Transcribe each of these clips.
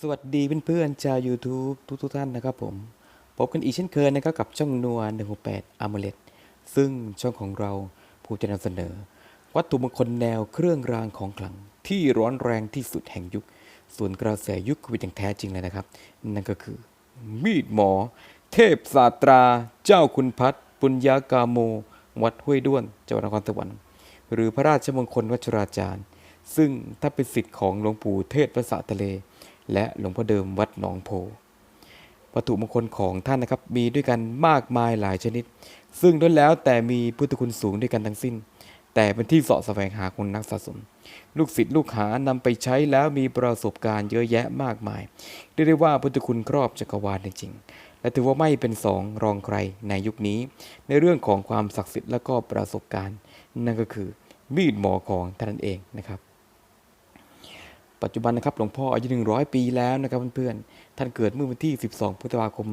สวัสดีเพื่อนๆชาว YouTube ทุกๆท่านนะครับผม พบกันอีกเช่นเคยนะครับกับช่องนัว168 a m u l e t ซึ่งช่องของเราผู้จะนำเสนอ วัตถุมงคลแนวเครื่องรางของขลัง ที่ร้อนแรงที่สุดแห่งยุค ส่วนกระแสยุคโควิดอย่างแท้จริงเลยนะครับ นั่นก็คือ มีดหมอ เทพศาสตรา เจ้าคุณพัฒน์ปุญญากาโม วัดห้วยด้วนจังหวัดนครสวรรค์หรือพระราชมงคลวัชราจารย์ ซึ่งถ้าเป็นสิทธิ์ของหลวงปู่เทศพระสะทะเล และหลวงพ่อเดิมวัดหนองโพ วัตถุมงคลของท่านนะครับมีด้วยกันมากมายหลายชนิด ซึ่งล้วนแล้วแต่มีพุทธคุณสูงด้วยกันทั้งสิ้น แต่เป็นที่เสาะแสวงหาของนักสะสม ลูกศิษย์ลูกหานำไปใช้แล้วมีประสบการณ์เยอะแยะมากมายเรียกได้ว่าพุทธคุณครอบจักรวาลจริงๆและถือว่าไม่เป็นสองรองใครในยุคนี้ ในเรื่องของความศักดิ์สิทธิ์และก็ประสบการณ์ นั่นก็คือมีดหมอของท่านเองนะครับ ปัจจุบันนะครับหลวงพ่ออายุ 100 ปีแล้วนะครับเพื่อนๆ ท่านเกิดเมื่อวันที่ 12 พฤษภาคม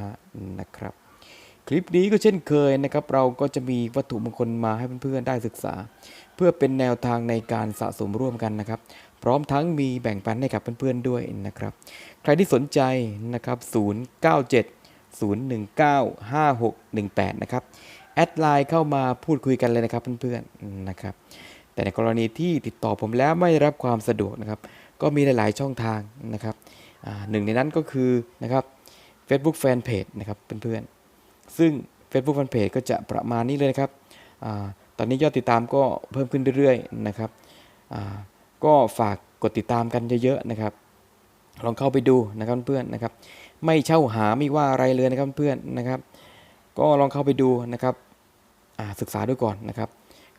2465 นะครับ คลิปนี้ก็เช่นเคยนะครับ เราก็จะมีวัตถุมงคลมาให้เพื่อนๆ ได้ศึกษา เพื่อเป็นแนวทางในการสะสมร่วมกันนะครับ พร้อมทั้งมีแบ่งปันให้กับเพื่อนๆ ด้วยนะครับ ใครที่สนใจนะครับ 097 019 5618 นะครับ แอดไลน์เข้ามาพูดคุยกันเลยนะครับเพื่อนๆ นะครับ แต่ในกรณีที่ติดต่อผมแล้วไม่ได้รับความสะดวกนะครับ ก็มีหลายๆช่องทางนะครับหนึ่งในนั้นก็คือนะครับ Facebook Fanpage นะครับเพื่อนๆซึ่ง Facebook Fanpage ก็จะประมาณนี้เลยนะครับอตอนนี้ยอดติดตามก็เพิ่มขึ้นเรื่อยๆนะครับก็ฝากกดติดตามกันเยอะๆนะครับ ลองเข้าไปดูนะครับเพื่อนๆนะครับ ไม่เช่าหาไม่ว่าอะไรเลยนะครับเพื่อนๆนะครับ ก็ลองเข้าไปดูนะครับศึกษาดูก่อนนะครับ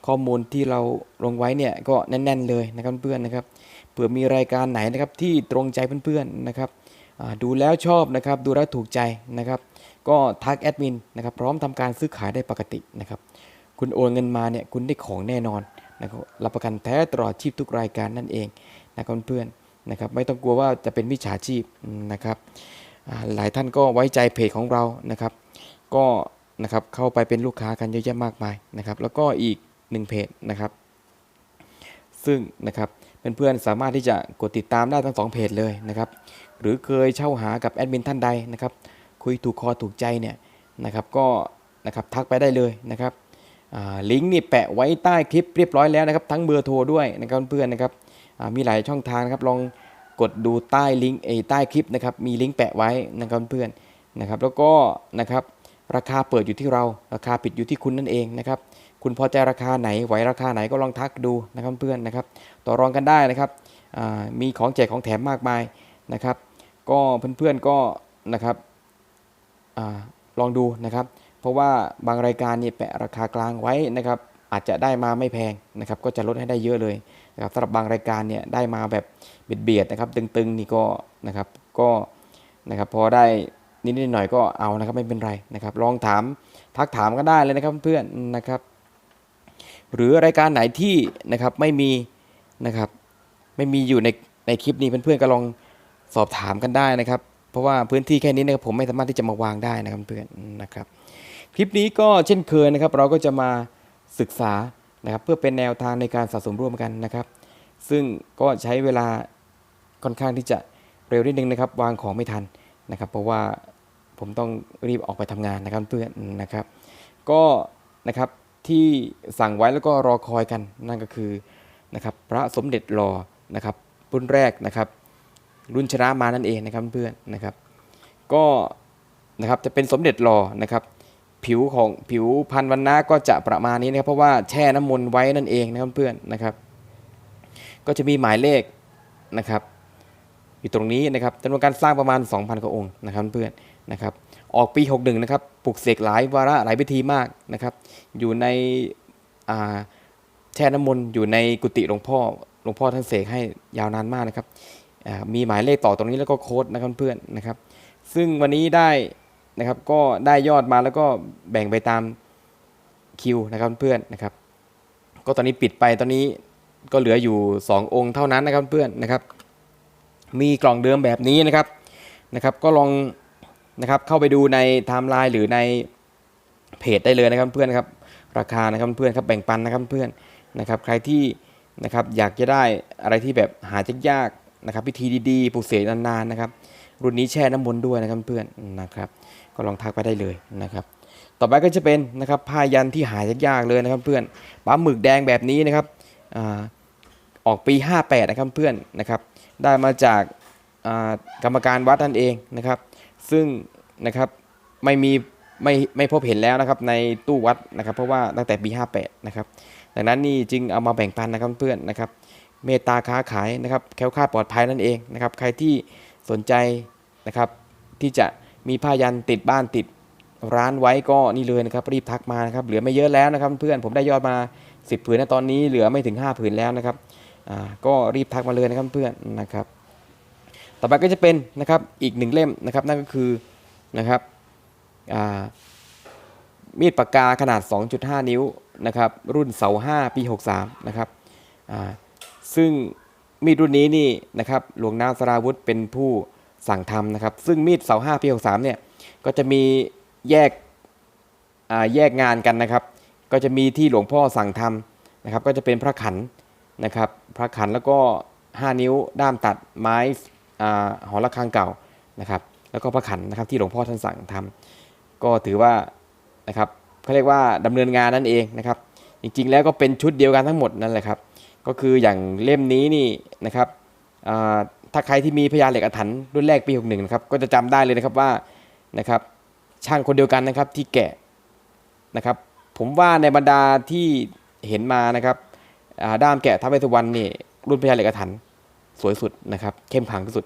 ข้อมูลที่เราลงไว้เนี่ยก็แน่น ๆ เลยนะครับเพื่อนๆนะครับเผื่อมีรายการไหนนะครับที่ตรงใจเพื่อนๆนะครับดูแล้วชอบนะครับดูแล้วถูกใจนะครับ ก็ทักแอดมินนะครับพร้อมทำการซื้อขายได้ปกตินะครับ คุณโอนเงินมาเนี่ยคุณได้ของแน่นอนนะครับรับประกันแท้ตลอดชีพทุกรายการนั่นเองนะครับเพื่อนๆนะครับไม่ต้องกลัวว่าจะเป็นมิจฉาชีพนะครับหลายท่านก็ไว้ใจเพจของเรานะครับ ก็นะครับเข้าไปเป็นลูกค้ากันเยอะแยะมากมายนะครับ แล้วก็อีก หนึ่งเพจนะครับ ซึ่งนะครับเพื่อนๆสามารถที่จะกดติดตามได้ทั้งสองเพจเลยนะครับ หรือเคยเช่าหากับแอดมินท่านใดนะครับ คุยถูกคอถูกใจเนี่ยนะครับ ก็นะครับทักไปได้เลยนะครับลิงก์นี่แปะไว้ใต้คลิปเรียบร้อยแล้วนะครับ ทั้งเบอร์โทรด้วยนะครับเพื่อนๆนะครับมีหลายช่องทางนะครับลองกดดูใต้ลิงก์ไอ้ใต้คลิปนะครับ มีลิงก์แปะไว้นะครับเพื่อนๆนะครับ แล้วก็นะครับราคาเปิดอยู่ที่เรา ราคาปิดอยู่ที่คุณนั่นเองนะครับ คุณพอใจราคาไหนไหวราคาไหนก็ลองทักดูนะครับเพื่อนนะครับ ต่อรองกันได้นะครับมีของแจกของแถมมากมายนะครับ ก็เพื่อนๆก็นะครับอลองดูนะครับ เพราะว่าบางรายการเนี่ยแปะราคากลางไว้นะครับ อาจจะได้มาไม่แพงนะครับ ก็จะลดให้ได้เยอะเลยนะครับสำหรับบางรายการเนี่ยได้มาแบบเบียดๆนะครับ ตึงๆนี่ก็นะครับก็นะครับพอได้นิดๆหน่อยก็เอานะครับไม่เป็นไรนะครับ ลองถามทักถามก็ได้เลยนะครับเพื่อนนะครับ หรือรายการไหนที่นะครับไม่มีนะครับไม่มีอยู่ในในคลิปนี้เพื่อนๆก็ลองสอบถามกันได้นะครับ เพราะว่าพื้นที่แค่นี้นะครับผมไม่สามารถที่จะมาวางได้นะครับเพื่อนนะครับ คลิปนี้ก็เช่นเคยนะครับ เราก็จะมาศึกษานะครับเพื่อเป็นแนวทางในการสะสมร่วมกันนะครับ ซึ่งก็ใช้เวลาค่อนข้างที่จะเร็วนิดนึงนะครับ วางของไม่ทันนะครับ เพราะว่าผมต้องรีบออกไปทำงานนะครับเพื่อนนะครับ ก็นะครับ ที่สั่งไว้แล้วก็รอคอยกันนั่นก็คือนะครับพระสมเด็จหล่อนะครับรุ่นแรกนะครับ รุ่นชนะมานั่นเองนะครับเพื่อนนะครับ ก็นะครับจะเป็นสมเด็จหล่อนะครับผิวของผิวพันวันนาก็จะประมาณนี้นะครับ เพราะว่าแช่น้ำมนต์ไว้นั่นเองนะครับเพื่อนนะครับ ก็จะมีหมายเลขนะครับ อยู่ตรงนี้นะครับจำนวนการสร้างประมาณ 2,000กว่าองค์นะครับเพื่อนนะครับ ออกปี 61 นะครับ ปลุกเสกหลายวาระหลายพิธีมากนะครับ อยู่ในแช่น้ำมนต์อยู่ในกุฏิหลวงพ่อ หลวงพ่อท่านเสกให้ยาวนานมากนะครับ มีหมายเลขต่อตรงนี้แล้วก็โค้ดนะครับเพื่อนนะครับ ซึ่งวันนี้ได้นะครับก็ได้ยอดมาแล้วก็แบ่งไปตามคิวนะครับเพื่อนนะครับ ก็ตอนนี้ปิดไปตอนนี้ก็เหลืออยู่ 2 องค์เท่านั้นนะครับเพื่อนนะครับ มีกล่องเดิมแบบนี้นะครับนะครับ ก็ลอง นะครับเข้าไปดูในไทม์ไลน์หรือในเพจได้เลยนะครับเพื่อนครับราคานะครับเพื่อนครับแบ่งปันนะครับเพื่อนนะครับใครที่นะครับอยากจะได้อะไรที่แบบหายากนะครับพิธีดีๆปลูกเสกนานๆนะครับรุ่นนี้แช่น้ำมนต์ด้วยนะครับเพื่อนนะครับก็ลองทักไปได้เลยนะครับต่อไปก็จะเป็นนะครับผ้ายันที่หายากๆเลยนะครับเพื่อนปลาหมึกแดงแบบนี้นะครับอออกปี 58 นะครับเพื่อนนะครับได้มาจากกรรมการวัดนั่นเองนะครับ ซึ่งนะครับไม่มีไม่ไม่พบเห็นแล้วนะครับในตู้วัดนะครับ เพราะว่าตั้งแต่ปี 58 นะครับ ดังนั้นนี่จึงเอามาแบ่งปันนะครับเพื่อนนะครับ เมตตาค้าขายนะครับแค้วคลาดปลอดภัยนั่นเองนะครับ ใครที่สนใจนะครับ ที่จะมีผ้ายันติดบ้านติดร้านไว้ก็นี่เลยนะครับ รีบทักมานะครับ เหลือไม่เยอะแล้วนะครับ เพื่อนผมได้ยอดมา 10ผืนนะตอนนี้เหลือไม่ถึง 5 ผืนแล้วนะครับก็รีบทักมาเลยนะครับเพื่อนนะครับ ต่อไปก็จะเป็นนะครับอีกหนึ่งเล่มนะครับนั่นก็คือนะครับมีดปากกาขนาด 2.5 นิ้วนะครับรุ่นเสา5 ปี 63นะครับซึ่งมีดรุ่นนี้นี่นะครับหลวงนาสราวุธเป็นผู้สั่งทำนะครับ ซึ่งมีดเสา5ปี 63เนี่ยก็จะมีแยกแยกงานกันนะครับ ก็จะมีที่หลวงพ่อสั่งทำนะครับ ก็จะเป็นพระขันนะครับ พระขันแล้วก็ 5 นิ้วด้ามตัดไม้ หอระฆังเก่านะครับแล้วก็พระขันนะครับที่หลวงพ่อท่านสั่งทำก็ถือว่านะครับเขาเรียกว่าดำเนินงานนั่นเองนะครับ จริงๆแล้วก็เป็นชุดเดียวกันทั้งหมดนั่นแหละครับ ก็คืออย่างเล่มนี้นี่นะครับถ้าใครที่มีพยานเหล็กอาถรรพ์รุ่นแรกปี61นะครับก็จะจำได้เลยนะครับว่านะครับช่างคนเดียวกันนะครับที่แกะนะครับ ผมว่าในบรรดาที่เห็นมานะครับด้ามแกะท้าเวสุวรรณนี่รุ่นพญาเหล็กอาถรรพ์ สวยสุดนะครับ เข้มขังที่สุด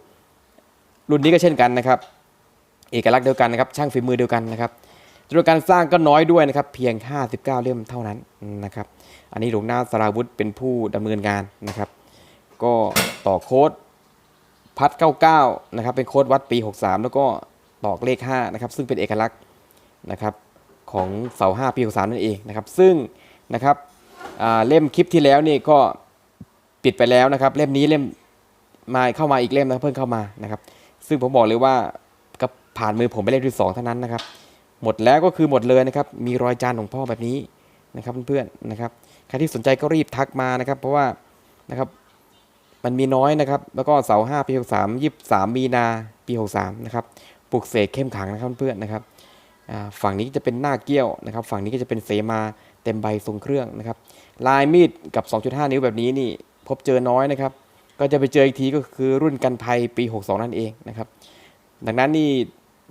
รุ่นนี้ก็เช่นกันนะครับ เอกลักษณ์เดียวกันนะครับ ช่างฝีมือเดียวกันนะครับจำนวนการสร้างก็น้อยด้วยนะครับ เพียง 59 เล่มเท่านั้นนะครับ อันนี้หลวงนาสราวุธเป็นผู้ดำเนินงานนะครับ ก็ต่อโค้ดพัด 99 นะครับ เป็นโค้ดวัดปี 63 แล้วก็ตอกเลข 5 นะครับ ซึ่งเป็นเอกลักษณ์นะครับของเสา 5 ปี 63 นั่นเองนะครับ ซึ่งนะครับเล่มคลิปที่แล้วนี่ก็ปิดไปแล้วนะครับ เล่มนี้เล่ม มาเข้ามาอีกเล่มนะเพิ่งเข้ามานะครับ ซึ่งผมบอกเลยว่าก็ผ่านมือผมไปเล่มที่สองเท่านั้นนะครับ หมดแล้วก็คือหมดเลยนะครับ มีรอยจานหลวงพ่อแบบนี้นะครับเพื่อนๆนะครับใครที่สนใจก็รีบทักมานะครับ เพราะว่านะครับมันมีน้อยนะครับ แล้วก็เสาห้าปีหกสามยี่สามมีนาปีหกสามนะครับปลุกเสกเข้มขังนะครับเพื่อนๆนะครับฝั่งนี้จะเป็นหน้าเกี้ยวนะครับ ฝั่งนี้ก็จะเป็นเสมาเต็มใบทรงเครื่องนะครับ ลายมีดกับ 2.5 นิ้วแบบนี้นี่พบเจอน้อยนะครับ ก็จะไปเจออีกทีก็คือรุ่นกันภัยปี 62 นั่นเองนะครับ ดังนั้นนี่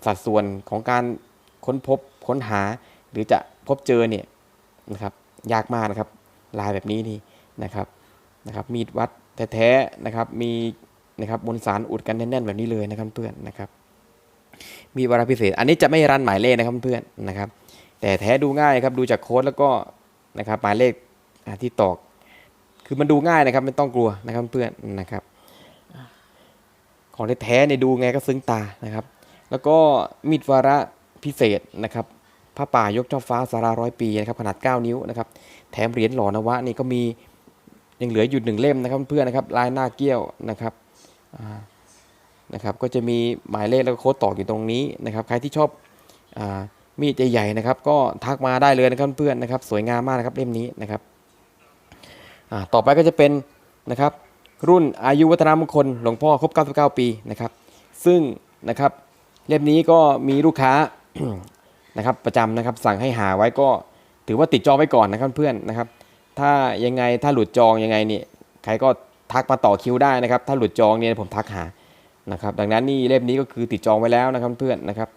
สัดส่วนของการค้นพบค้นหา หรือจะพบเจอเนี่ยนะครับยากมากนะครับ ลายแบบนี้นี่นะครับนะครับมีดวัดแท้ๆนะครับมีนะครับมวลสารอุดกันแน่นๆแบบนี้เลยนะครับเพื่อนนะครับ มีวาระพิเศษ อันนี้จะไม่รันหมายเลขนะครับเพื่อนนะครับ แต่แท้ดูง่ายครับดูจากโค้ดแล้วก็นะครับหมายเลขที่ตอก คือมันดูง่ายนะครับไม่ต้องกลัวนะครับเพื่อนนะครับ ของแท้ๆเนี่ยดูไงก็ซึ้งตานะครับ แล้วก็มีดวาระพิเศษนะครับพระป่ายกช่อฟ้าสาราร้อยปีนะครับขนาด 9 นิ้วนะครับแถมเหรียญหล่อนวะนี่ก็มียังเหลืออยู่หนึ่งเล่มนะครับเพื่อนนะครับลายหน้าเกี้ยวนะครับนะครับก็จะมีหมายเลขแล้วก็โค้ดตอกอยู่ตรงนี้นะครับใครที่ชอบอมีดใหญ่ๆนะครับ ก็ทักมาได้เลยนะครับเพื่อนนะครับ สวยงามมากนะครับเล่มนี้นะครับ ต่อไปก็จะเป็นนะครับรุ่นอายุวัฒนมงคลหลวงพ่อครบ 99 ปีนะครับ ซึ่งนะครับเล่มนี้ก็มีลูกค้านะครับประจำนะครับสั่งให้หาไว้ก็ถือว่าติดจองไว้ก่อนนะครับเพื่อนนะครับ ถ้ายังไงถ้าหลุดจองยังไงเนี่ยใครก็ทักมาต่อคิวได้นะครับ ถ้าหลุดจองเนี่ยผมทักหานะครับ ดังนั้นนี่เล่มนี้ก็คือติดจองไว้แล้วนะครับเพื่อนนะครับ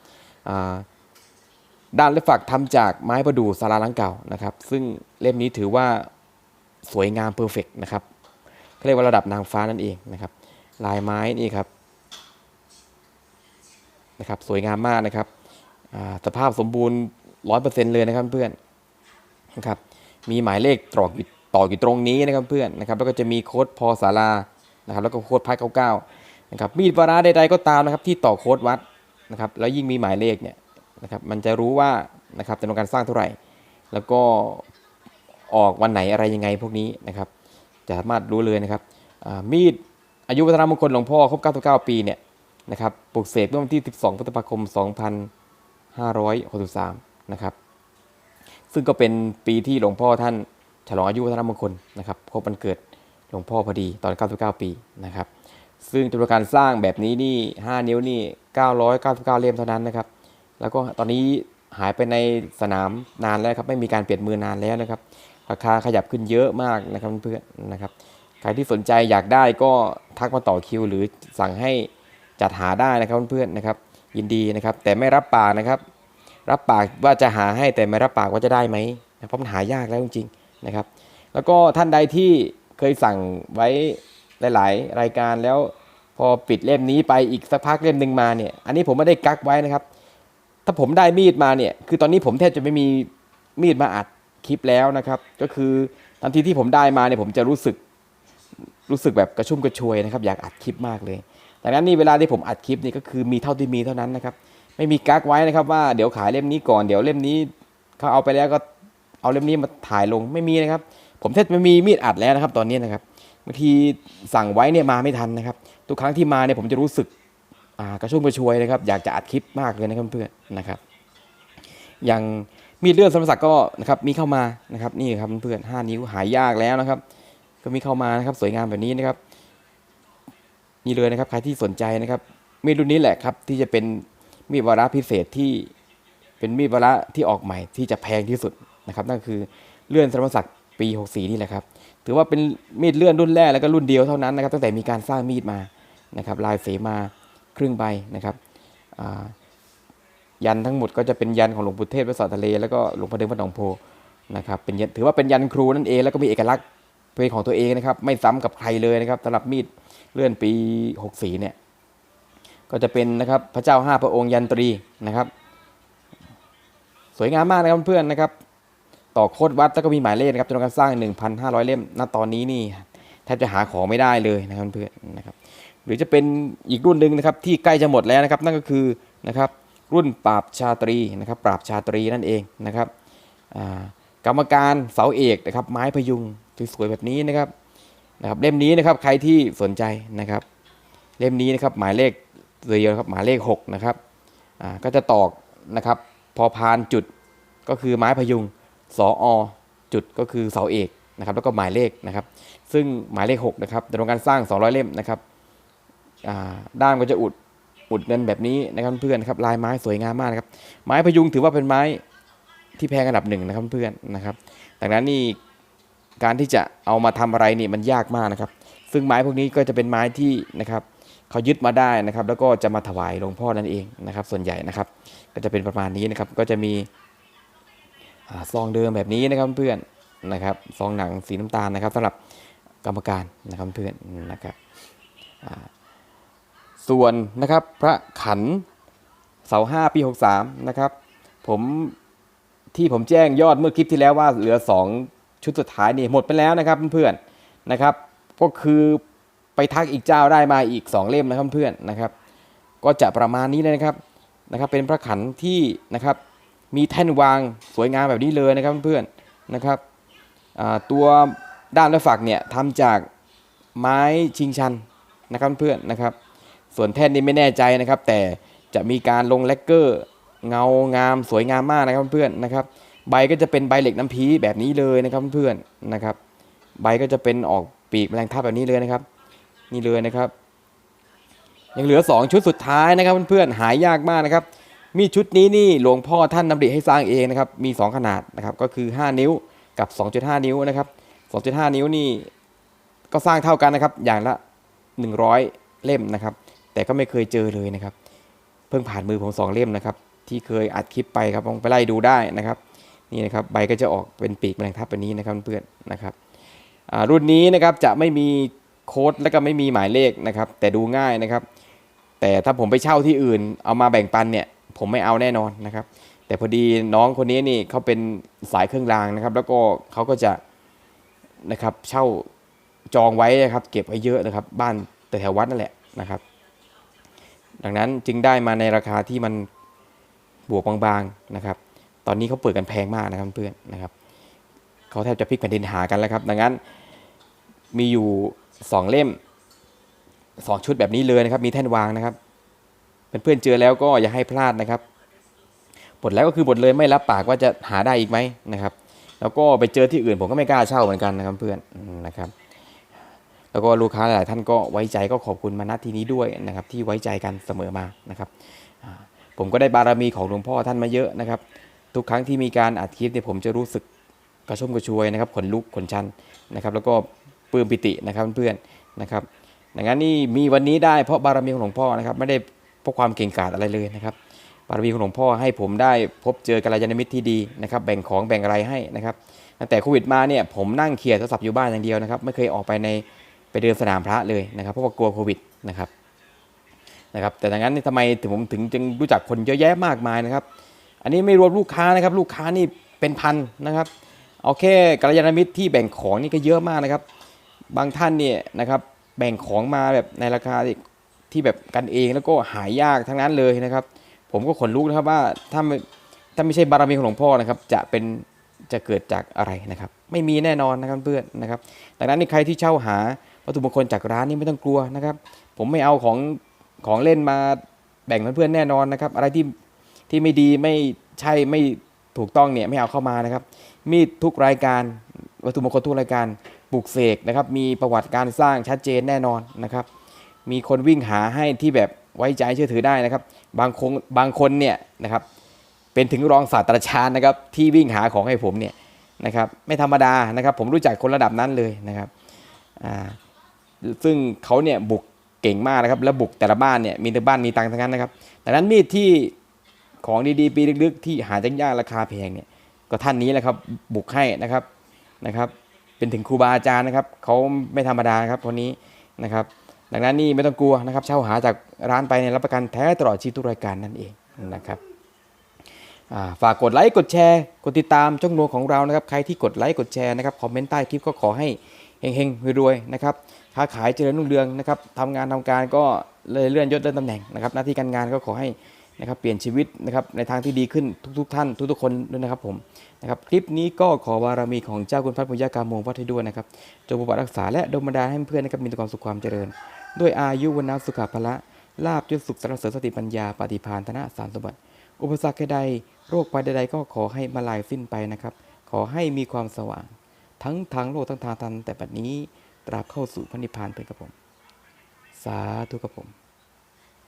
ด้านและฝักทำจากไม้ประดู่สาราลังเก่านะครับ ซึ่งเล่มนี้ถือว่า สวยงามเพอร์เฟกนะครับเขาเรียกว่าระดับนางฟ้านั่นเองนะครับ ลายไม้นี่ครับนะครับสวยงามมากนะครับสภาพสมบูรณ์ร้อยเปอร์เซ็นต์เลยนะครับเพื่อนนะครับมีหมายเลขตอกอยู่ต่ออยู่ตรงนี้นะครับเพื่อนนะครับ แล้วก็จะมีโค้ดพอสารานะครับ แล้วก็โค้ดพัดเก้าเก้านะครับมีดวาระใดๆก็ตามนะครับที่ต่อโค้ดวัดนะครับ แล้วยิ่งมีหมายเลขเนี่ยนะครับ มันจะรู้ว่านะครับจำนวนการสร้างเท่าไหร่ แล้วก็ ออกวันไหนอะไรยังไงพวกนี้นะครับจะสามารถรู้เลยนะครับมีดอายุวัฒนมงคลหลวงพ่อครบ 99 ปีเนี่ยนะครับปลูกเสกเมื่อวันที่ 12พฤษภาคม 2563 นะครับ ซึ่งก็เป็นปีที่หลวงพ่อท่านฉลองอายุวัฒนมงคลนะครับครบวันเกิดหลวงพ่อพอดีตอน 99 ปีนะครับ ซึ่งจำนวนการสร้างแบบนี้นี่ 5 นิ้วนี่ 999 เล่มเท่านั้นนะครับ แล้วก็ตอนนี้หายไปในสนามนานแล้วครับ ไม่มีการเปลี่ยนมือนานแล้วนะครับ ราคาขยับขึ้นเยอะมากนะครับเพื่อนนะครับใครที่สนใจอยากได้ก็ทักมาต่อคิว หรือสั่งให้จัดหาได้นะครับเพื่อนๆนะครับ ยินดีนะครับ แต่ไม่รับปากนะครับ รับปากว่าจะหาให้แต่ไม่รับปากว่าจะได้ไหมนะเพราะมันหายากแล้วจริงๆนะครับ แล้วก็ท่านใดที่เคยสั่งไว้หลาย ๆ รายการแล้วพอปิดเล่มนี้ไปอีกสักพักเล่มหนึ่งมาเนี่ย อันนี้ผมไม่ได้กักไว้นะครับ ถ้าผมได้มีดมาเนี่ย คือตอนนี้ผมแทบจะไม่มีมีดมาอัด คลิปแล้วนะครับ ก็คือทันทีที่ผมได้มาเนี่ยผมจะรู้สึกรู้สึกแบบกระชุ่มกระชวยนะครับ อยากอัดคลิปมากเลยดังนั้นนี่เวลาที่ผมอัดคลิปนี่ก็คือมีเท่าที่มีเท่านั้นนะครับ ไม่มีกักไว้นะครับว่าเดี๋ยวขายเล่มนี้ก่อนเดี๋ยวเล่มนี้เขาเอาไปแล้วก็เอาเล่มนี้มาถ่ายลงไม่มีนะครับ ผมแทบไม่มีมีดอัดแล้วนะครับ ตอนนี้นะครับบางทีสั่งไว้เนี่ยมาไม่ทันนะครับ ทุกครั้งที่มาเนี่ยผมจะรู้สึกอ่ากระชุ่มกระชวยนะครับ อยากจะอัดคลิปมากเลยนะครับเพื่อนๆนะครับ อย่าง มีดเลื่อนสมศักดิ์ก็นะครับมีเข้ามานะครับนี่ครับเพื่อนห้านิ้วหายยากแล้วนะครับ ก็มีเข้ามานะครับสวยงามแบบนี้นะครับ นี่เลยนะครับใครที่สนใจนะครับ มีดรุ่นนี้แหละครับที่จะเป็นมีดวาระพิเศษที่เป็นมีดวาระที่ออกใหม่ที่จะแพงที่สุดนะครับ นั่นคือเลื่อนสมศักดิ์ปี 64 นี่แหละครับ ถือว่าเป็นมีดเลื่อนรุ่นแรกแล้วก็รุ่นเดียวเท่านั้นนะครับตั้งแต่มีการสร้างมีดมานะครับ ลายเสมาครึ่งใบนะครับอ่า ยันทั้งหมดก็จะเป็นยันของหลวงปู่เทศวัดสอดทะเลแล้วก็หลวงพ่อเดิมพระหนองโพนะครับเป็นยันถือว่าเป็นยันครูนั่นเองแล้วก็มีเอกลักษณ์เป็นของตัวเองนะครับ ไม่ซ้ำกับใครเลยนะครับสำหรับมีดเลื่อนปี 64เนี่ยก็จะเป็นนะครับพระเจ้าห้าพระองค์ยันตรีนะครับ สวยงามมากนะครับเพื่อนนะครับ ต่อโคดวัดแล้วก็มีหมายเลขนะครับจำนวนการสร้าง 1,500 เล่มณตอนนี้นี่แทบจะหาของไม่ได้เลยนะครับเพื่อนนะครับ หรือจะเป็นอีกรุ่นหนึ่งนะครับที่ใกล้จะหมดแล้วนะครับ นั่นก็คือนะครับ รุ่นปราบชาตรีนะครับปราบชาตรีนั่นเองนะครับกรรมการเสาเอกนะครับไม้พยุงสวยๆแบบนี้นะครับนะครับเล่มนี้นะครับใครที่สนใจนะครับ เล่มนี้นะครับหมายเลขเดียวครับหมายเลข6นะครับอ่าก็จะตอกนะครับพอพานจุดก็คือไม้พยุงสออจุดก็คือเสาเอกนะครับแล้วก็หมายเลขนะครับ ซึ่งหมายเลข6นะครับจำนวนการสร้าง 200 เล่มนะครับอ่าด้ามก็จะอุด อุดเงินแบบนี้นะครับเพื่อนครับลายไม้สวยงามมากนะครับไม้พยุงถือว่าเป็นไม้ที่แพงอันดับหนึ่งนะครับเพื่อนนะครับดังนั้นนี่การที่จะเอามาทำอะไรนี่มันยากมากนะครับ ซึ่งไม้พวกนี้ก็จะเป็นไม้ที่นะครับเขายึดมาได้นะครับ แล้วก็จะมาถวายหลวงพ่อนั่นเองนะครับ ส่วนใหญ่นะครับ ก็จะเป็นประมาณนี้นะครับก็จะมีซองเดิมแบบนี้นะครับเพื่อนนะครับซองหนังสีน้ำตาลนะครับสำหรับกรรมการนะครับเพื่อนนะครับ ส่วนนะครับพระขันเสาห้าปี 63 นะครับ ผมที่ผมแจ้งยอดเมื่อคลิปที่แล้วว่าเหลือ 2 ชุดสุดท้ายนี่หมดไปแล้วนะครับเพื่อนๆนะครับก็คือไปทักอีกเจ้าได้มาอีก 2 เล่มนะครับเพื่อนๆนะครับ ก็จะประมาณนี้เลยนะครับนะครับ เป็นพระขันที่นะครับมีแท่นวางสวยงามแบบนี้เลยนะครับเพื่อนๆนะครับตัวด้านและฝักเนี่ยทำจากไม้ชิงชันนะครับเพื่อนนะครับ ส่วนแท่นนี้ไม่แน่ใจนะครับ แต่จะมีการลงแลกเกอร์ เงางามสวยงามมากนะครับเพื่อนนะครับ ใบก็จะเป็นใบเหล็กน้ำพีแบบนี้เลยนะครับเพื่อนนะครับ ใบก็จะเป็นออกปีกแมลงทับแบบนี้เลยนะครับ นี่เลยนะครับ ยังเหลือ 2 ชุดสุดท้ายนะครับเพื่อนๆหายากมากนะครับ มีชุดนี้นี่หลวงพ่อท่านนำดิให้สร้างเองนะครับ มี 2 ขนาดนะครับ ก็คือ 5 นิ้วกับ 2.5 นิ้วนะครับ2.5 นิ้วนี่ก็สร้างเท่ากันนะครับ อย่างละ 100 เล่มนะครับ แต่ก็ไม่เคยเจอเลยนะครับ เพิ่งผ่านมือผมสองเล่มนะครับ ที่เคยอัดคลิปไปครับลองไปไล่ดูได้นะครับ นี่นะครับใบก็จะออกเป็นปีกแมลงทับแบบนี้นะครับเพื่อนนะครับรุ่นนี้นะครับจะไม่มีโค้ดและก็ไม่มีหมายเลขนะครับ แต่ดูง่ายนะครับ แต่ถ้าผมไปเช่าที่อื่น เอามาแบ่งปันเนี่ย ผมไม่เอาแน่นอนนะครับ แต่พอดีน้องคนนี้นี่เขาเป็นสายเครื่องรางนะครับ แล้วก็เขาก็จะนะครับเช่าจองไว้นะครับ เก็บไว้เยอะนะครับ บ้านแต่แถววัดนั่นแหละนะครับ ดังนั้นจึงได้มาในราคาที่มันบวกบางๆนะครับ ตอนนี้เขาเปิดกันแพงมากนะครับเพื่อนนะครับเขาแทบจะพลิกแผ่นดินหากันแล้วครับ ดังนั้นมีอยู่ 2 เล่ม 2 ชุดแบบนี้เลยนะครับ มีแท่นวางนะครับเพื่อนๆเจอแล้วก็อย่าให้พลาดนะครับบทแล้วก็คือบทเลยไม่รับปากว่าจะหาได้อีกไหมนะครับ แล้วก็ไปเจอที่อื่นผมก็ไม่กล้าเช่าเหมือนกันนะครับเพื่อนนะครับ แล้วก็ลูกค้าหลายท่านก็ไว้ใจก็ขอบคุณมาณที่นี้ด้วยนะครับ ที่ไว้ใจกันเสมอมานะครับผมก็ได้บารมีของหลวงพ่อท่านมาเยอะนะครับ ทุกครั้งที่มีการอัดคลิปเนี่ยผมจะรู้สึกกระชุ่มกระชวยนะครับขนลุกขนชันนะครับ แล้วก็ปลื้มปิตินะครับเพื่อนๆนะครับดังนั้นนี่มีวันนี้ได้เพราะบารมีของหลวงพ่อนะครับ ไม่ได้เพราะความเก่งกาจอะไรเลยนะครับ บารมีของหลวงพ่อให้ผมได้พบเจอกัลยาณมิตรที่ดีนะครับ แบ่งของแบ่งอะไรให้นะครับตั้งแต่โควิดมาเนี่ยผมนั่งเคลียร์โทรศัพท์อยู่บ้านอย่างเดียวนะครับ ไม่เคยออกไปใน ไปเดินสนามพระเลยนะครับ เพราะว่ากลัวโควิดนะครับนะครับ แต่ดังนั้นนี่ทำไมถึงผมถึงจึงรู้จักคนเยอะแยะมากมายนะครับ อันนี้ไม่รวมลูกค้านะครับ ลูกค้านี่เป็นพันนะครับเอาแค่กัลยาณมิตรที่แบ่งของนี่ก็เยอะมากนะครับ บางท่านเนี่ยนะครับแบ่งของมาแบบในราคาที่แบบกันเองแล้วก็หายากทั้งนั้นเลยนะครับ ผมก็ขนลุกนะครับว่าถ้าไม่ถ้าไม่ใช่บารมีของหลวงพ่อนะครับ จะเป็นจะเกิดจากอะไรนะครับ ไม่มีแน่นอนนะครับเพื่อนนะครับ ดังนั้นนี่ใครที่เช่าหา วัตถุมงคลจากร้านนี้ไม่ต้องกลัวนะครับ ผมไม่เอาของของเล่นมาแบ่งเพื่อนๆแน่นอนนะครับ อะไรที่ที่ไม่ดีไม่ใช่ไม่ถูกต้องเนี่ยไม่เอาเข้ามานะครับ มีดทุกรายการวัตถุมงคลทุกรายการปลูกเสกนะครับ มีประวัติการสร้างชัดเจนแน่นอนนะครับ มีคนวิ่งหาให้ที่แบบไว้ใจเชื่อถือได้นะครับ บางคนบางคนเนี่ยนะครับ เป็นถึงรองศาสตราจารย์นะครับ ที่วิ่งหาของให้ผมเนี่ยนะครับ ไม่ธรรมดานะครับ ผมรู้จักคนระดับนั้นเลยนะครับอ่า ซึ่งเขาเนี่ยบุกเก่งมากนะครับ แล้วบุกแต่ละบ้านเนี่ยมีแต่บ้านมีตังค์ทั้งนั้นนะครับดังนั้นมีดที่ของดีๆปีลึกๆ ที่หาจังยากราคาแพงเนี่ยก็ท่านนี้แหละครับบุกให้นะครับนะครับ เป็นถึงครูบาอาจารย์นะครับเขาไม่ธรรมดาครับคนนี้นะครับ ดังนั้นนี่ไม่ต้องกลัวนะครับ เช่าหาจากร้านไปเนี่ยรับประกันแท้ตลอดชีวิตทุกรายการนั่นเองนะครับฝากกดไลค์กดแชร์กดติดตามช่องโนของเรานะครับ ใครที่กดไลค์กดแชร์นะครับคอมเมนต์ใต้คลิปก็ขอให้เฮงๆรวยๆนะครับ ค้าขายเจริญรุ่งเรืองนะครับทำงานทำการก็เลยเลื่อนยศเลื่อนตำแหน่งนะครับ หน้าที่การงานก็ขอให้นะครับเปลี่ยนชีวิตนะครับในทางที่ดีขึ้นทุก ๆ ท่านทุกๆคนด้วยนะครับผมนะครับคลิปนี้ก็ขอบารมีของเจ้าคุณพระพุทธกามงวัดให้ด้วยนะครับจงปกปักรักษาและดลบันดาลให้เพื่อนนะครับมีแต่ความสุขความเจริญ ด้วยอายุวันนาสุขภละลาบยศสุขสารเสริญสติปัญญาปฏิภาณธนะสารสมบัติอุปสรรคใดโรคภัยใดๆก็ขอให้มาลายสิ้นไปนะครับ ขอให้มีความสว่าง ทั้งทางโลกทั้งทางธรรมแต่บัดนี้ ตราบเข้าสู่พระนิพพานเป็นกับผม สาธุกับผม